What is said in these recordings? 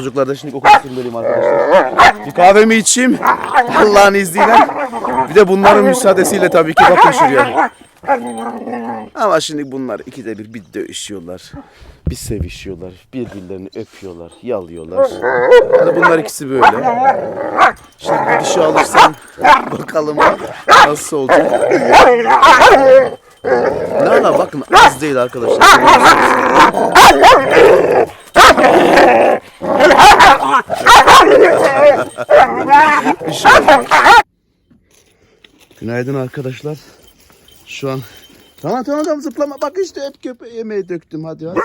Çocuklar da şimdi okul göndereyim arkadaşlar. Bir kahvemi içeyim. Allah'ın izniyle. Bir de bunların müsaadesiyle tabii ki bakın şuraya. Ama şimdi bunlar ikide bir bir dövüşüyorlar. Bir sevişiyorlar. Birbirlerini öpüyorlar. Yalıyorlar. Yani bunlar ikisi böyle. Şimdi bir dişi alırsam bakalım nasıl olacak. Ne bakın az değil arkadaşlar. Günaydın arkadaşlar. Şu an Tamam tamam tamam zıplama. Bak işte hep köpeğe yemeği döktüm. Hadi hadi.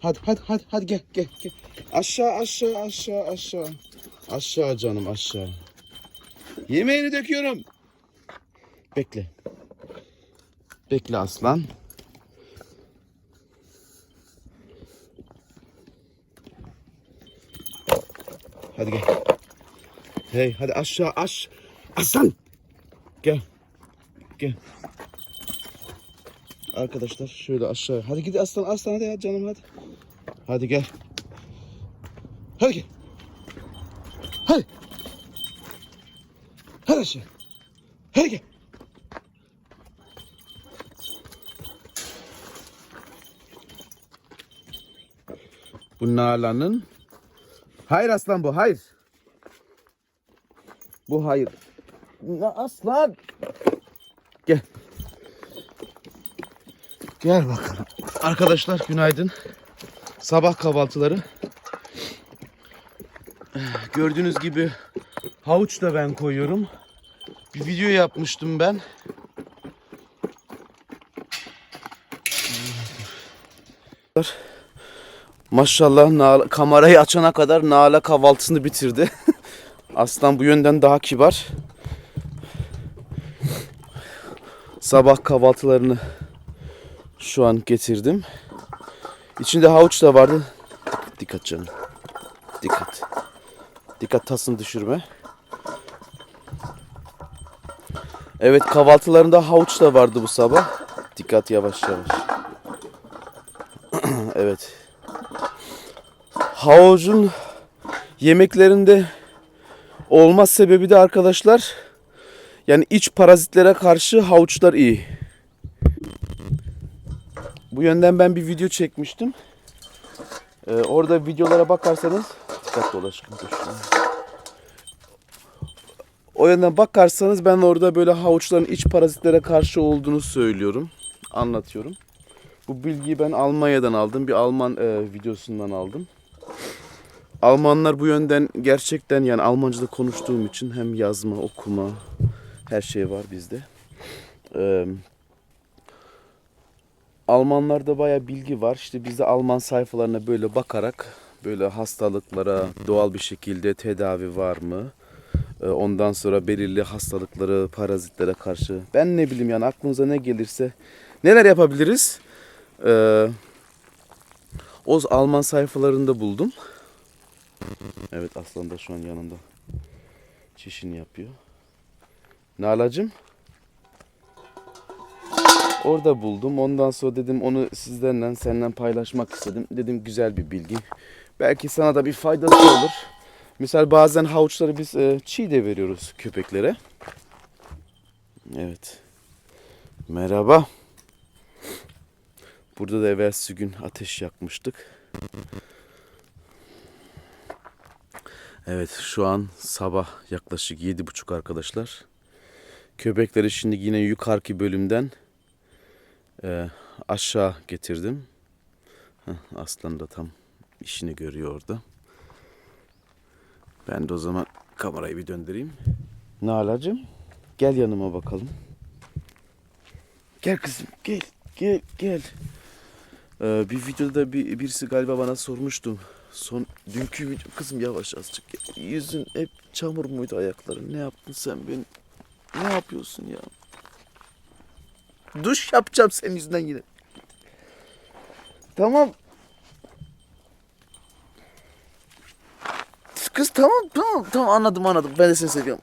Hadi hadi hadi hadi gel gel gel. Aşağı aşağı aşağı aşağı. Aşağı canım aşağı. Yemeğini döküyorum. Bekle. Bekle aslan. Hadi gel. Hey hadi aşağı aş. Aslan. Gel. Gel. Arkadaşlar şöyle aşağı. Hadi gidi aslan aslan hadi ya canım hadi. Hadi gel. Hadi gel. Hadi. Hadi aşağı. Hadi gel. Bu Nalan'ın Hayır aslan bu hayır. Bu hayır. Aslan. Gel. Gel bakalım. Arkadaşlar günaydın. Sabah kahvaltıları. Gördüğünüz gibi havuç da ben koyuyorum. Bir video yapmıştım ben. Maşallah Nala, kamerayı açana kadar Nala kahvaltısını bitirdi. Aslan bu yönden daha kibar. Sabah kahvaltılarını şu an getirdim. İçinde havuç da vardı. Dikkat canım. Dikkat. Dikkat tasını düşürme. Evet kahvaltılarında havuç da vardı bu sabah. Dikkat yavaş yavaş. evet. Havucun yemeklerinde olmaz sebebi de arkadaşlar yani iç parazitlere karşı havuçlar iyi. Bu yönden ben bir video çekmiştim. Ee, orada videolara bakarsanız dikkatli ol. O yönden bakarsanız ben orada böyle havuçların iç parazitlere karşı olduğunu söylüyorum. Anlatıyorum. Bu bilgiyi ben Almanya'dan aldım. Bir Alman e, videosundan aldım. Almanlar bu yönden gerçekten yani Almanca'da konuştuğum için hem yazma, okuma her şey var bizde. Ee, Almanlarda baya bilgi var. İşte biz de Alman sayfalarına böyle bakarak böyle hastalıklara doğal bir şekilde tedavi var mı? Ee, Ondan sonra belirli hastalıkları, parazitlere karşı. Ben ne bileyim yani aklınıza ne gelirse neler yapabiliriz? Ee, o Alman sayfalarında buldum. Evet Aslan da şu an yanında. Çişini yapıyor. Nalacım. Orada buldum. Ondan sonra dedim onu sizlerle seninle paylaşmak istedim. Dedim güzel bir bilgi. Belki sana da bir faydası olur. Misal bazen havuçları biz e, çiğ de veriyoruz köpeklere. Evet. Merhaba. Burada da evvelsi gün ateş yakmıştık. Evet şu an sabah yaklaşık yedi buçuk arkadaşlar. Köpekleri şimdi yine yukarıki bölümden e, aşağı getirdim. Heh, Aslan da tam işini görüyor orada. Ben de o zaman kamerayı bir döndüreyim. Nalacığım gel yanıma bakalım. Gel kızım gel gel gel. Ee, bir videoda bir, birisi galiba bana sormuştu. Son dünkü video kızım yavaş azıcık. Yüzün hep çamur muydu ayakların? Ne yaptın sen ben? Ne yapıyorsun ya? Duş yapacağım senin yüzünden yine. Tamam. Kız tamam tamam tamam anladım anladım. Ben de seni seviyorum.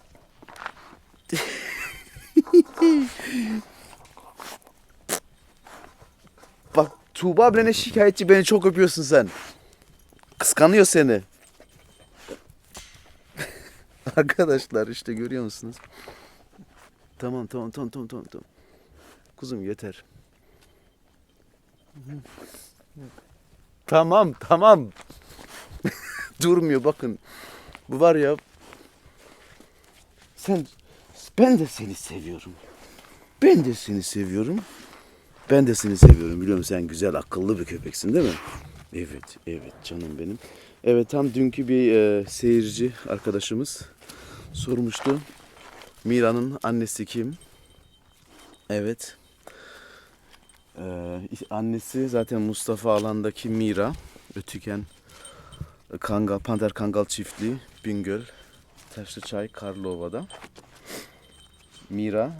Bak Tuğba bile ne şikayetçi beni çok öpüyorsun sen. Kıskanıyor seni. Arkadaşlar işte görüyor musunuz? Tamam tamam tamam tamam tamam. tamam. Kuzum yeter. Tamam tamam. Durmuyor bakın. Bu var ya. Sen ben de seni seviyorum. Ben de seni seviyorum. Ben de seni seviyorum. Biliyorum sen güzel, akıllı bir köpeksin değil mi? Evet, evet canım benim. Evet tam dünkü bir e, seyirci arkadaşımız sormuştu. Mira'nın annesi kim? Evet. Ee, annesi zaten Mustafa alandaki Mira. Ötüken Kangal, Panter Kangal çiftliği Bingöl, Taşlıçay, Karlova'da. Mira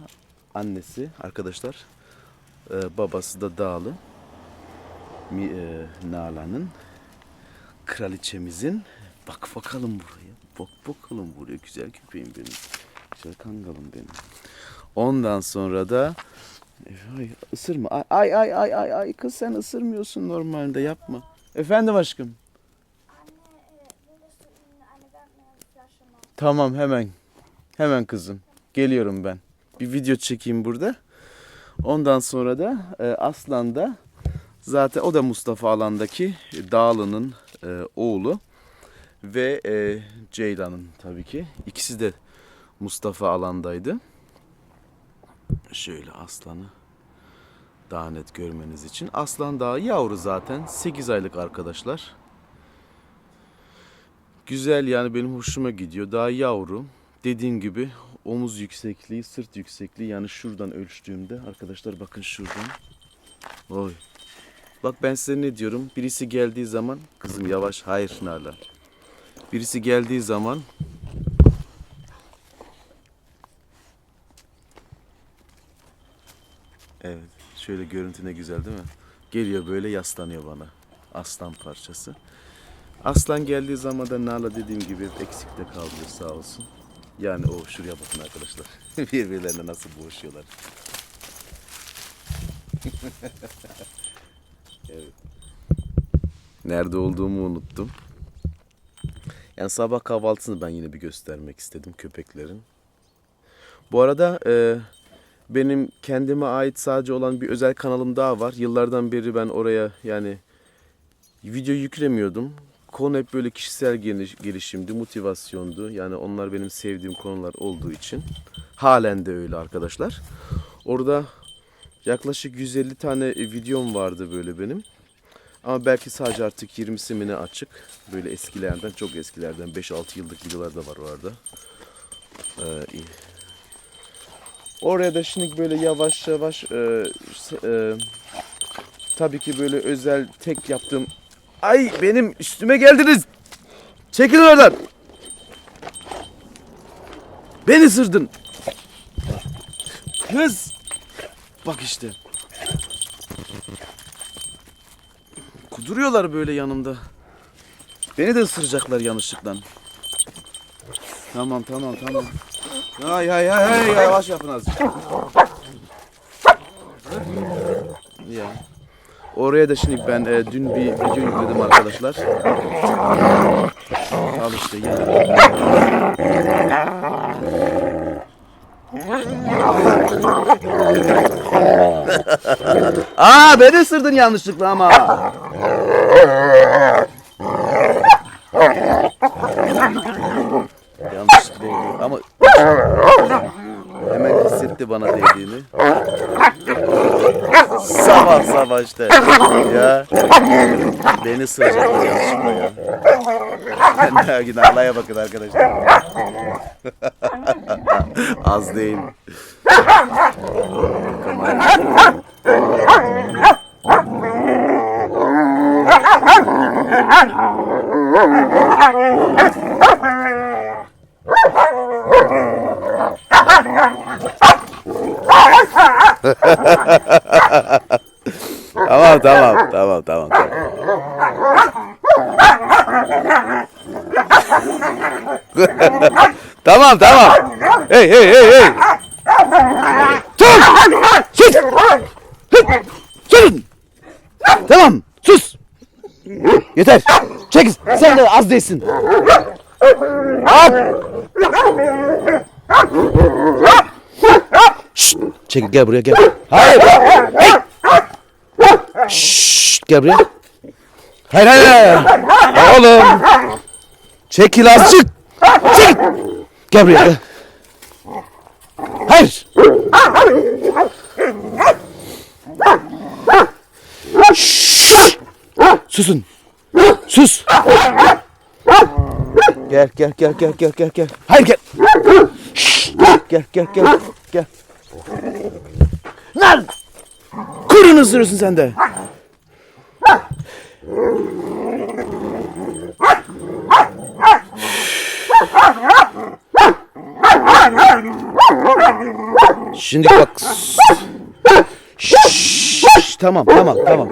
annesi arkadaşlar. Ee, babası da Dağlı. Mi, e, Nalan'ın kraliçemizin bak bakalım buraya. Bak bakalım buraya güzel köpeğim benim. Güzel kangalım benim. Ondan sonra da ay, ısırma. Ay ay ay ay ay kız sen ısırmıyorsun normalde yapma. Efendim aşkım. Tamam hemen. Hemen kızım. Geliyorum ben. Bir video çekeyim burada. Ondan sonra da e, Aslan da zaten o da Mustafa alandaki Dağlı'nın e, oğlu ve e, Ceylan'ın tabii ki. İkisi de Mustafa alandaydı. Şöyle aslanı daha net görmeniz için. Aslan daha yavru zaten. 8 aylık arkadaşlar. Güzel yani benim hoşuma gidiyor. Daha yavru. Dediğim gibi omuz yüksekliği, sırt yüksekliği yani şuradan ölçtüğümde arkadaşlar bakın şuradan. Oy. Bak ben size ne diyorum? Birisi geldiği zaman kızım yavaş hayır Narla. Birisi geldiği zaman Evet. Şöyle görüntü güzel değil mi? Geliyor böyle yaslanıyor bana. Aslan parçası. Aslan geldiği zaman da Nala dediğim gibi hep eksikte kalıyor sağ olsun. Yani o şuraya bakın arkadaşlar. Birbirlerine nasıl boğuşuyorlar. evet. Nerede olduğumu unuttum. Yani sabah kahvaltısını ben yine bir göstermek istedim köpeklerin. Bu arada e, benim kendime ait sadece olan bir özel kanalım daha var. Yıllardan beri ben oraya yani video yüklemiyordum. Konu hep böyle kişisel geliş- gelişimdi, motivasyondu. Yani onlar benim sevdiğim konular olduğu için. Halen de öyle arkadaşlar. Orada yaklaşık 150 tane videom vardı böyle benim. Ama belki sadece artık 20'si mi ne açık. Böyle eskilerden, çok eskilerden 5-6 yıllık videolar da var orada. Ee. Oraya da şimdi böyle yavaş yavaş e, e, tabii ki böyle özel tek yaptığım Ay benim üstüme geldiniz. Çekilin oradan. Beni sırdın. Kız. Bak işte. Kuduruyorlar böyle yanımda. Beni de ısıracaklar yanlışlıkla. Tamam tamam tamam. Hay hay hay hay yavaş yapın azıcık. Ya. Oraya da şimdi ben e, dün bir video yükledim arkadaşlar. Al işte yine. Aa beni ısırdın yanlışlıkla ama. yanlışlıkla ama hemen hissetti bana değdiğini. Sabah işte. Ya. Beni sığacaklar yanlışlıkla ya. Ne günahlıya bakın arkadaşlar. Az değil. Tamam tamam tamam tamam. tamam. tamam tamam. Hey hey hey hey. Sus! Sus! Susun! Tamam sus! Yeter. Çek sen de az değilsin. Hop! Şşt, çekil gel buraya gel. Hayır. Şşt, gel buraya. Hayır hayır. hayır. Oğlum. Çekil azıcık. Çekil. Gel buraya gel. Hayır. Şşt. Susun. Sus. Gel gel gel gel gel gel gel. Hayır gel. Şşt. Gel gel gel gel. Lan! Kurun ısırıyorsun sen de. Şimdi bak. Şşş, tamam tamam tamam.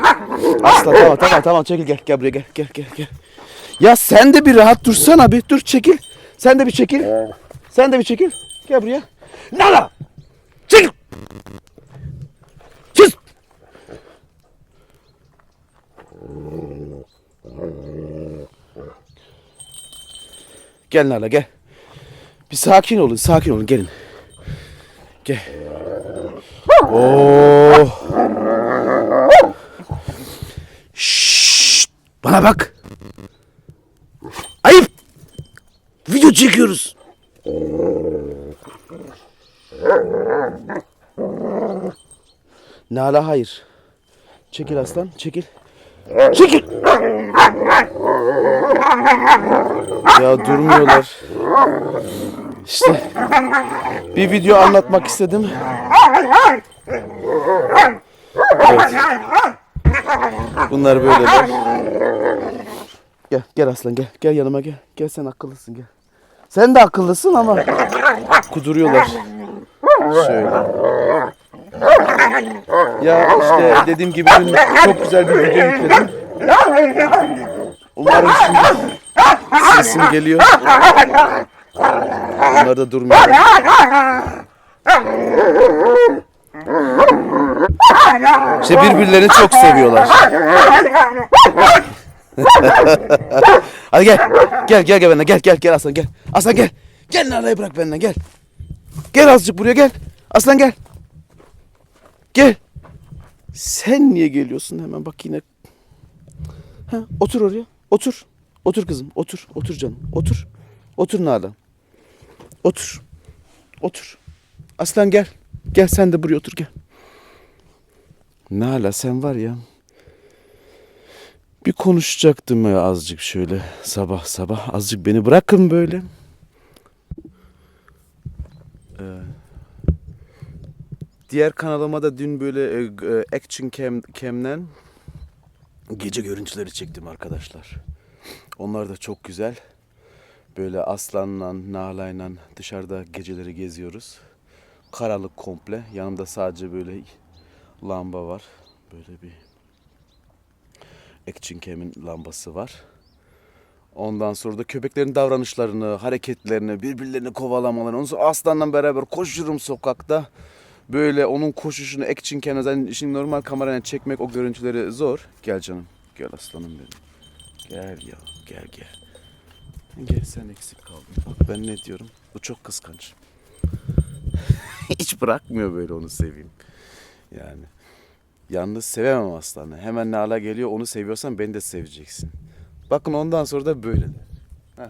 Asla tamam tamam tamam çekil gel gel buraya gel gel gel gel. Ya sen de bir rahat dursana bir dur çekil. Sen de bir çekil. Sen de bir çekil. Gel buraya. Nala! Çekil. Gel Nala gel. Bir sakin olun sakin olun gelin. Gel. Oo. Şşt, bana bak. Ayıp. Video çekiyoruz. Nala hayır. Çekil aslan, çekil. Çekil. Ya durmuyorlar. İşte bir video anlatmak istedim. Evet. Bunlar böyleler. Gel, gel aslan gel. Gel yanıma gel. Gel sen akıllısın gel. Sen de akıllısın ama kuduruyorlar. Şöyle. Ya işte dediğim gibi dün çok güzel bir video yükledim. Umarım şimdi sesim geliyor. Bunlar da durmuyor. İşte birbirlerini çok seviyorlar. Hadi gel. Gel gel gel benimle gel gel gel Aslan gel. Aslan gel. Gel Nara'yı bırak benimle gel. Gel azıcık buraya gel. Aslan gel. Gel. Sen niye geliyorsun hemen bak yine. Ha, otur oraya. Otur. Otur kızım. Otur. Otur canım. Otur. Otur Nala. Otur. Otur. Aslan gel. Gel sen de buraya otur gel. Nala sen var ya. Bir konuşacaktım ya azıcık şöyle sabah sabah. Azıcık beni bırakın böyle. Diğer kanalıma da dün böyle e, e, Action Cam, Cam'den gece görüntüleri çektim arkadaşlar. Onlar da çok güzel. Böyle aslanla, nalayla dışarıda geceleri geziyoruz. Karanlık komple. Yanımda sadece böyle lamba var. Böyle bir Action Cam'in lambası var. Ondan sonra da köpeklerin davranışlarını, hareketlerini, birbirlerini kovalamalarını. Ondan sonra aslanla beraber koşuyorum sokakta. Böyle onun koşuşunu Cam'e zaten şimdi normal kamerayla çekmek o görüntüleri zor. Gel canım. Gel aslanım benim. Gel ya. Gel gel. Gel sen eksik kaldın. Bak ben ne diyorum. Bu çok kıskanç. Hiç bırakmıyor böyle onu seveyim. Yani. Yalnız sevemem aslanı. Hemen Nala geliyor onu seviyorsan beni de seveceksin. Bakın ondan sonra da böyle. Heh.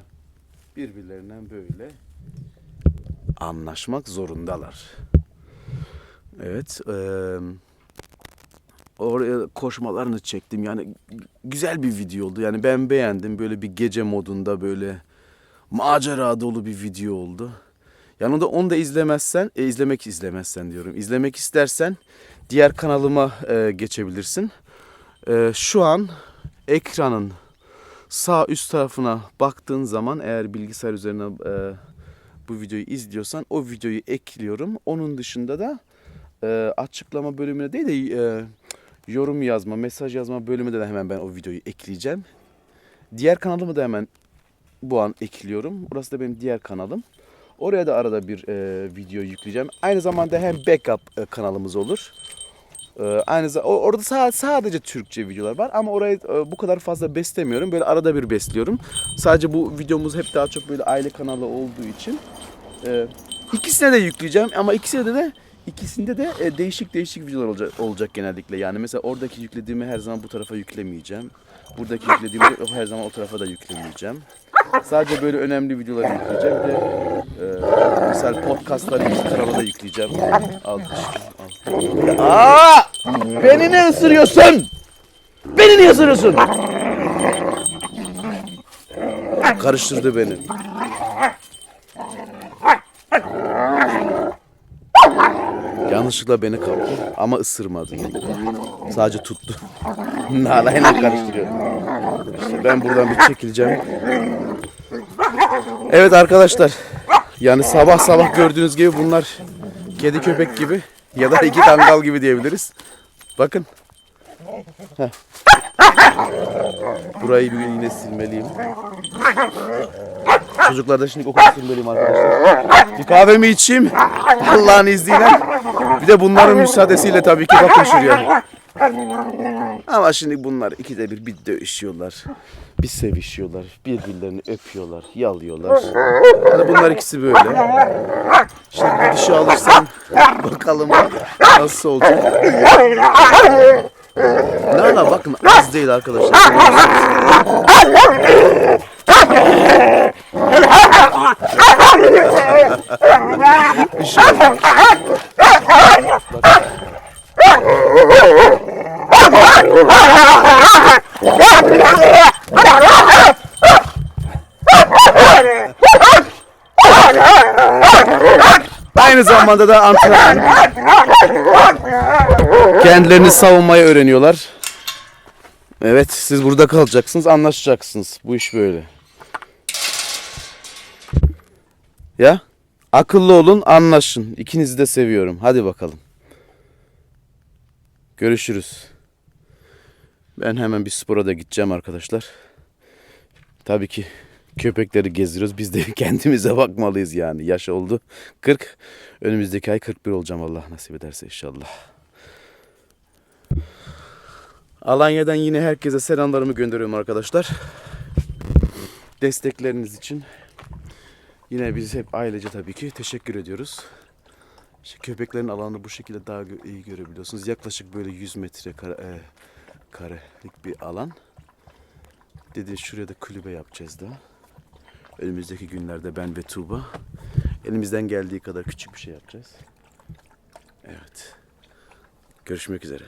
Birbirlerinden böyle anlaşmak zorundalar. Evet. eee, oraya koşmalarını çektim. Yani güzel bir video oldu. Yani ben beğendim. Böyle bir gece modunda böyle macera dolu bir video oldu. Yanında onu da izlemezsen, e, izlemek izlemezsen diyorum. İzlemek istersen diğer kanalıma e, geçebilirsin. E, şu an ekranın sağ üst tarafına baktığın zaman eğer bilgisayar üzerine e, bu videoyu izliyorsan o videoyu ekliyorum. Onun dışında da e, açıklama bölümüne değil de e, yorum yazma, mesaj yazma bölümünde de hemen ben o videoyu ekleyeceğim. Diğer kanalımı da hemen bu an ekliyorum. Burası da benim diğer kanalım. Oraya da arada bir e, video yükleyeceğim. Aynı zamanda hem backup e, kanalımız olur. Ee, aynı zamanda orada sa- sadece Türkçe videolar var ama orayı e, bu kadar fazla beslemiyorum. Böyle arada bir besliyorum. Sadece bu videomuz hep daha çok böyle aile kanalı olduğu için e, ikisine de yükleyeceğim ama ikisine de de ikisinde de e, değişik değişik videolar olacak, olacak genellikle. Yani mesela oradaki yüklediğimi her zaman bu tarafa yüklemeyeceğim. Buradaki yüklediğimi de her zaman o tarafa da yüklemeyeceğim. Sadece böyle önemli videoları yükleyeceğim. De e, mesela podcastları iki tarafa da yükleyeceğim. Al al. Aa! Beni ne ısırıyorsun? Beni niye ısırıyorsun? Karıştırdı beni. Yanlışlıkla beni kaptı ama ısırmadı. Sadece tuttu. Nalayla karıştırıyor. İşte ben buradan bir çekileceğim. Evet arkadaşlar. Yani sabah sabah gördüğünüz gibi bunlar kedi köpek gibi ya da iki dangal gibi diyebiliriz. Bakın. Heh. Burayı bir yine silmeliyim. Çocuklar da şimdi okul silmeliyim arkadaşlar. Bir kahvemi içeyim. Allah'ın izniyle. Bir de bunların müsaadesiyle tabii ki bakın şuraya. Ama şimdi bunlar ikide bir bir dövüşüyorlar. Bir sevişiyorlar. Birbirlerini öpüyorlar. Yalıyorlar. Yani bunlar ikisi böyle. Şimdi bir dişi alırsam bakalım nasıl olacak. Nana bakın az değil arkadaşlar. Şey Aynı zamanda da antrenman. Kendilerini savunmayı öğreniyorlar. Evet siz burada kalacaksınız anlaşacaksınız. Bu iş böyle. Ya akıllı olun anlaşın. İkinizi de seviyorum. Hadi bakalım. Görüşürüz. Ben hemen bir spora da gideceğim arkadaşlar. Tabii ki köpekleri gezdiriyoruz. Biz de kendimize bakmalıyız yani. Yaş oldu 40. Önümüzdeki ay 41 olacağım Allah nasip ederse inşallah. Alanya'dan yine herkese selamlarımı gönderiyorum arkadaşlar. Destekleriniz için yine biz hep ailece tabii ki teşekkür ediyoruz. İşte köpeklerin alanı bu şekilde daha iyi görebiliyorsunuz. Yaklaşık böyle 100 metre kare, e, karelik bir alan. Dedi şuraya da kulübe yapacağız da. Önümüzdeki günlerde ben ve Tuğba elimizden geldiği kadar küçük bir şey yapacağız. Evet. Görüşmek üzere.